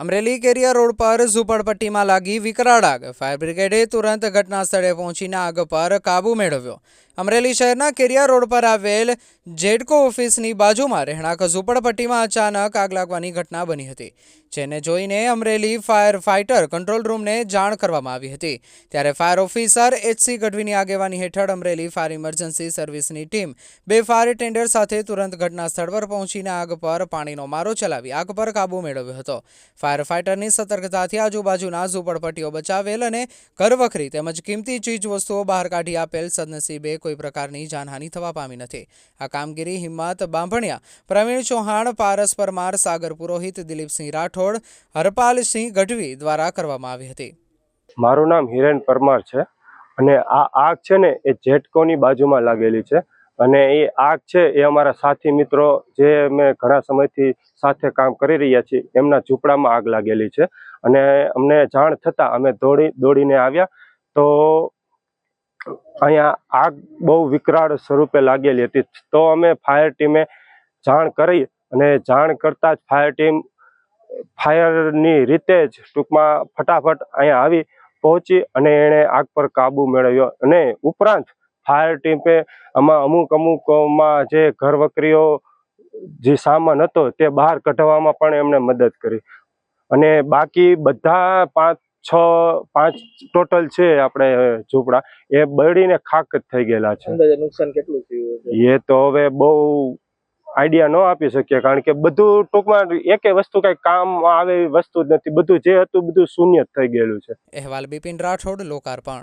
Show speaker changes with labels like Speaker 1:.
Speaker 1: Amreli Keriya road પર ઝુંપડપટ્ટીમાં લાગી વિકરાળ આગ. ફાયર બ્રિગેડે તુરંત ઘટના સ્થળે પહોંચીને આગ પર કાબૂ મેળવ્યો. અમરેલી શહેરના કેરિયા રોડ પર આવેલ જેડકો ઓફિસની બાજુમાં રહેણાંક ઝુંપડપટ્ટીમાં અચાનક આગ લાગવાની ઘટના બની હતી, જેને જોઈને અમરેલી ફાયર ફાઇટર કંટ્રોલ રૂમને જાણ કરવામાં આવી હતી. ત્યારે ફાયર ઓફિસર એચસી ગઢવીની આગેવાની હેઠળ અમરેલી ફાયર ઇમરજન્સી સર્વિસની ટીમ બે ફાયર ટેન્ડર સાથે તુરંત ઘટના સ્થળ પર પહોંચીને આગ પર પાણીનો મારો ચલાવી આગ પર કાબૂ મેળવ્યો હતો. ફાયર ફાઇટરની સતર્કતાથી આજુબાજુના ઝૂંપડપટ્ટીઓ બચાવેલ અને ઘરવખરી તેમજ કિંમતી ચીજ વસ્તુઓ બહાર કાઢી આપેલ સદનસીબે કોઈ પ્રકારની જાનહાનિ થવા પામી નથી. આ કામગીરી હિંમત બાંભણિયા, પ્રવીણ ચૌહાણ, પારસ પરમાર, સાગર પુરોહિત, દિલીપસિંહ રાઠોડ, હરપાલસિંહ ગઢવી દ્વારા કરવામાં આવી હતી.
Speaker 2: મારું નામ હિરેન પરમાર છે અને આ આગ છે ને એ જેટકોની બાજુમાં લાગેલી છે. અને એ આગ છે એ અમારા સાથી મિત્રો જે અમે ઘણા સમયથી સાથે કામ કરી રહ્યા છીએ, એમના ઝૂંપડામાં આગ લાગેલી છે. અને અમને જાણ થતાં અમે દોડી, દોડીને આવ્યા. તો અહીંયા આગ બહુ વિકરાળ સ્વરૂપે લાગેલી હતી. તો અમે ફાયર ટીમે જાણ કરી અને જાણ કરતાં જ ફાયર ટીમ ફાયરની રીતે જ ટૂંકમાં ફટાફટ અહીંયા આવી પહોંચી અને એણે આગ પર કાબુ મેળવ્યો અને ઉપરાંત ફાયર ટીમે આમાં અમુક અમુકમાં જે ઘરવકરીઓ જે સામાન હતો તે બહાર કઢાવવામાં પણ એમણે મદદ કરી. અને બાકી બધા પાંચ છ પાંચ ટોટલ છે આપણે ઝૂંપડા. એ બળીને ખાક જ થઈ ગયેલા છે.
Speaker 3: નુકસાન કેટલું થયું
Speaker 2: એ તો હવે બહુ આઈડિયા ન આપી શકીએ કારણ કે બધું ટૂંકમાં એકે વસ્તુ કઈ કામ આવે એવી વસ્તુ જ નથી. બધું જે હતું બધું શૂન્ય થઈ ગયેલું છે.
Speaker 1: અહેવાલ બિપિન રાઠોડ લોકાર્પણ.